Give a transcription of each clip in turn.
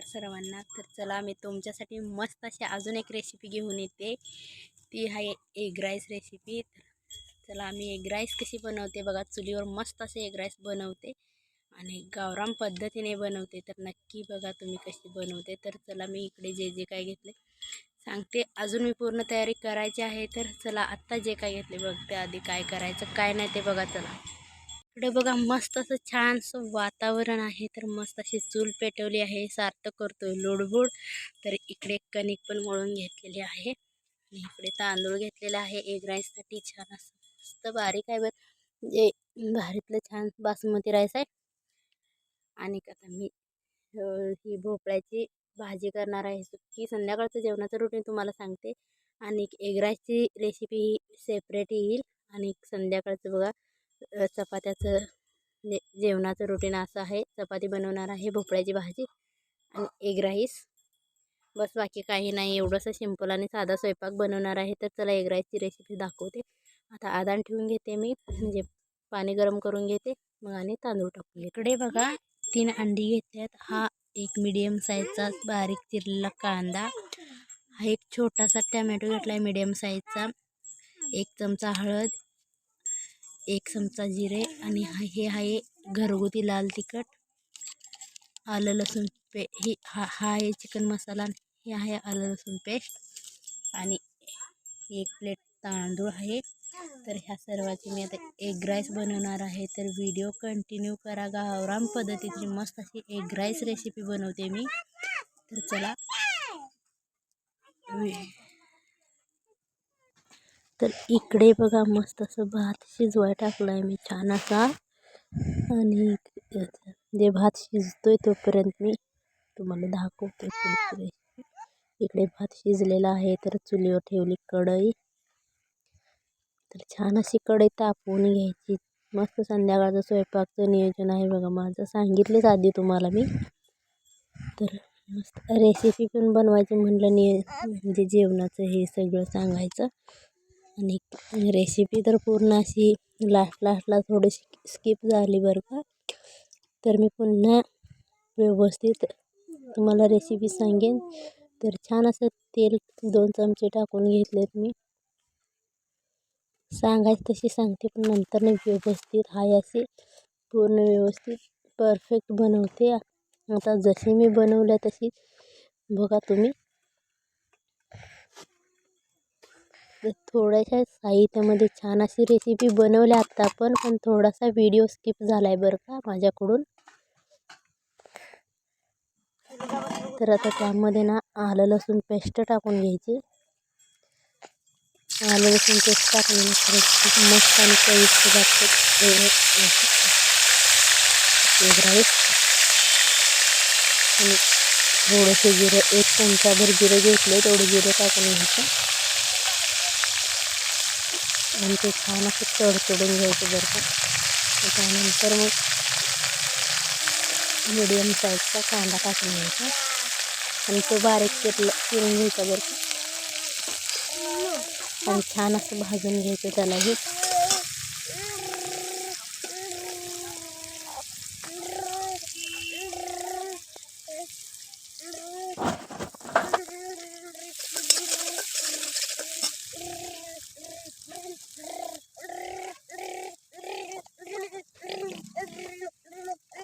नमस्कार सर्वांना. तर चला मी तुमच्यासाठी मस्त अशी अजून एक रेसिपी घेऊन येते. ती आहे एग राईस रेसिपी तर चला मी एग राईस कशी बनवते बघा. चुलीवर मस्त असे एग राईस बनवते. आणि गावराम पद्धतीने बनवते. तर नक्की बघा तुम्ही कशी बनवते. तर चला मी इकडे जे जे काय घेतले सांगते. अजून मी पूर्ण तयारी करायची आहे. तर चला आत्ता जे काय घेतले बघते. आधी काय करायचं काय नाही ते बघा चला. इकडे बघा मस्त असं छानसं वातावरण आहे. तर मस्त अशी चूल पेटवली आहे. सार्थ करतोय लोडबोड. तर इकडे कणिक पण मळून घेतलेली आहे. आणि इकडे तांदूळ घेतलेला आहे. एग राईससाठी छान असं मस्त बारीक आहे बरं जे म्हणजे भारीतलं छान बासमती राईस आहे. आणि आता मी ही भोपळ्याची भाजी करणार आहे. सुकी संध्याकाळचं जेवणाचं रुटीन तुम्हाला सांगते. आणि एग राईसची रेसिपी ही सेपरेट येईल. आणि संध्याकाळचं बघा चपात्याचं जे जेवणाचं रुटीन असं आहे. चपाती बनवणार आहे भोपळ्याची भाजी आणि एग राईस बस बाकी काही नाही. एवढंसं सिंपल आणि साधा स्वयंपाक बनवणार आहे तर चला एग राईसची रेसिपी दाखवते. आता आदान ठेवून घेते मी. म्हणजे पाणी गरम करून घेते. मग आणि तांदूळ टाकून इकडे बघा तीन अंडी घेतल्यात. हा एक मिडियम साईजचा बारीक चिरलेला कांदा. हा एक छोटासा टॅमॅटो घेतला आहे मिडियम साईजचा एक चमचा हळद. एक चमचा जिरे आणि हा- हे आहे घरगुती लाल तिखट. आलं लसूण पे ही हा हा आहे चिकन मसाला हे आहे आलं लसूण पेस्ट. आणि एक प्लेट तांदूळ आहे. तर ह्या सर्वाची मी आता एग राईस बनवणार आहे. तर व्हिडिओ कंटिन्यू करा. गावराम पद्धतीची मस्त अशी एग राईस रेसिपी बनवते मी. तर चला. तर इकडे बघा मस्त असं भात शिजवाय टाकला आहे मी छान असा. आणि जे भात शिजतोय तोपर्यंत मी तुम्हाला दाखवते रेसिपी इकडे भात शिजलेला आहे तर चुलीवर ठेवली कढई. तर छान अशी कढई तापवून घ्यायची. मस्त संध्याकाळचं स्वयंपाकचं नियोजन आहे बघा माझं सांगितलेच आधी तुम्हाला मी. तर मस्त रेसिपी पण बनवायची म्हणलं निय म्हणजे जेवणाचं हे सगळं सांगायचं. आणि रेसिपी तर पूर्ण अशी लास्ट लास्टला थोडीशी स्किप झाली बरं का. तर मी पुन्हा व्यवस्थित तुम्हाला रेसिपी सांगेन. तर छान असं तेल दोन चमचे टाकून घेतलेत मी. सांगायची तशी सांगते पण नंतर मी व्यवस्थित. हाय असे पूर्ण व्यवस्थित परफेक्ट बनवते. आता जशी मी बनवल्या तशी बघा तुम्ही तर थोड्याशा साहित्यामध्ये छान अशी रेसिपी बनवली आत्ता पण पण थोडासा व्हिडिओ स्किप झाला आहे बरं का माझ्याकडून. तर आता त्यामध्ये ना आलं लसूण पेस्ट टाकून घ्यायची. आलं लसूण पेस्ट टाकून खूप मस्त आणि चविष्ट लागते. आणि थोडंसं जिरं एक चमचाभर जिरं घेतलं तेवढं जिरं टाकून घ्यायचं. आणि ते छान असं तडतडून घ्यायचं बरं का. त्यानंतर मग मिडियम साईजचा कांदा टाकून घ्यायचा. आणि तो बारीक चिरला चिरून घ्यायचा बरं का. आणि छान असं भाजून घ्यायचं त्यालाही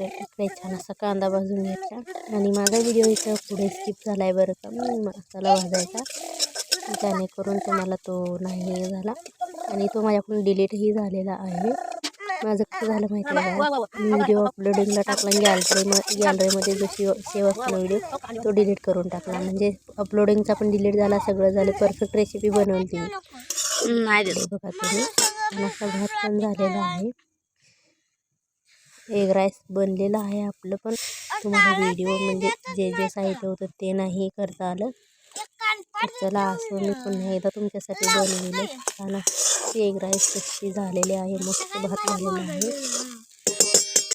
इकडे छान असा कांदा भाजून घ्यायचा. आणि माझा व्हिडिओ इथं पुढे स्किप झाला आहे बरं का. मी मसाला भाजायचा. जेणेकरून तुम्हाला तो नाही झाला. आणि तो माझ्याकडून डिलीटही झालेला आहे. माझं कसं झालं माहिती आहे का? मी व्हिडिओ अपलोडिंगला टाकला गॅलरी गॅलरीमध्ये जो सेव सेव असतो ना व्हिडिओ तो डिलीट करून टाकला. म्हणजे अपलोडिंगचा पण डिलीट झाला सगळं झालं परफेक्ट रेसिपी बनवली नाही बघा तुम्ही. असा भात पण झालेला आहे. एग राईस बनलेलं आहे आपलं पण. तुम्हाला व्हिडिओ म्हणजे जे जे साहित्य होतं ते नाही करता आलं. तर चला असं मी पुन्हा एकदा तुमच्यासाठी बनवलेलं छान एग राईस कशी झालेली आहे. मस्त भात झालेला आहे.